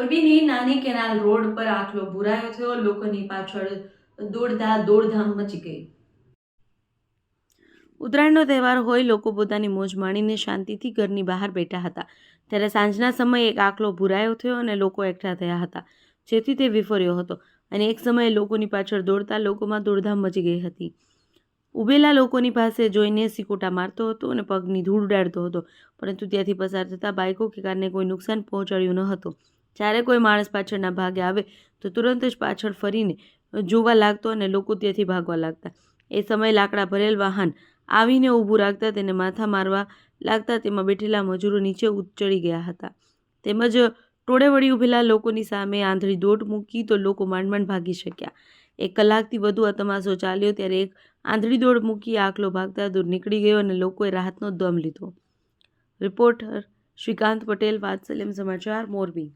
મોરબીની નાની canal road પર આટલો ભૂરાયો થયો, લોકોની પાછળ દોડધા દોડધામ મચી ગઈ. ઉત્તરાયણનો તહેવાર હોય, લોકો પોતાની મોજ માણીને શાંતિથી ઘરની બહાર બેઠા હતા. ત્યારે સાંજના સમયે એક આખલો ભૂરાયો થયો અને લોકો એકઠા થયા હતા. જેથી તે વિફર્યો હતો અને એક સમયે લોકોની પાછળ દોડતા લોકોમાં દોડધામ મચી ગઈ હતી. ઉભેલા લોકોની પાસે જોઈને સિકોટા મારતો હતો અને પગની ધૂળ ઉડાડતો હતો, પરંતુ ત્યાંથી પસાર થતા બાઇકો કે કારને કોઈ નુકસાન પહોંચાડ્યું ન હતું. જ્યારે કોઈ માણસ પાછળના ભાગે આવે તો તુરંત જ પાછળ ફરીને જોવા લાગતો અને લોકો ત્યાંથી ભાગવા લાગતા. એ સમયે લાકડા ભરેલ વાહન આવીને ઊભું રાખતા તેને માથા મારવા લાગતા તેમાં બેઠેલા મજૂરો નીચે ઉચડી ગયા હતા. તેમજ ટોળે વળી ઊભેલા લોકોની સામે આંધળી દોટ મૂકી તો લોકો માંડ માંડ ભાગી શક્યા. એક કલાકથી વધુ આ તમાશો ચાલ્યો ત્યારે એક આંધળી દોડ મૂકી આકલો ભાગતા દૂર નીકળી ગયો અને લોકોએ રાહતનો દમ લીધો. રિપોર્ટર શ્રીકાંત પટેલ, વાત્સલ્યમ સમાચાર, મોરબી.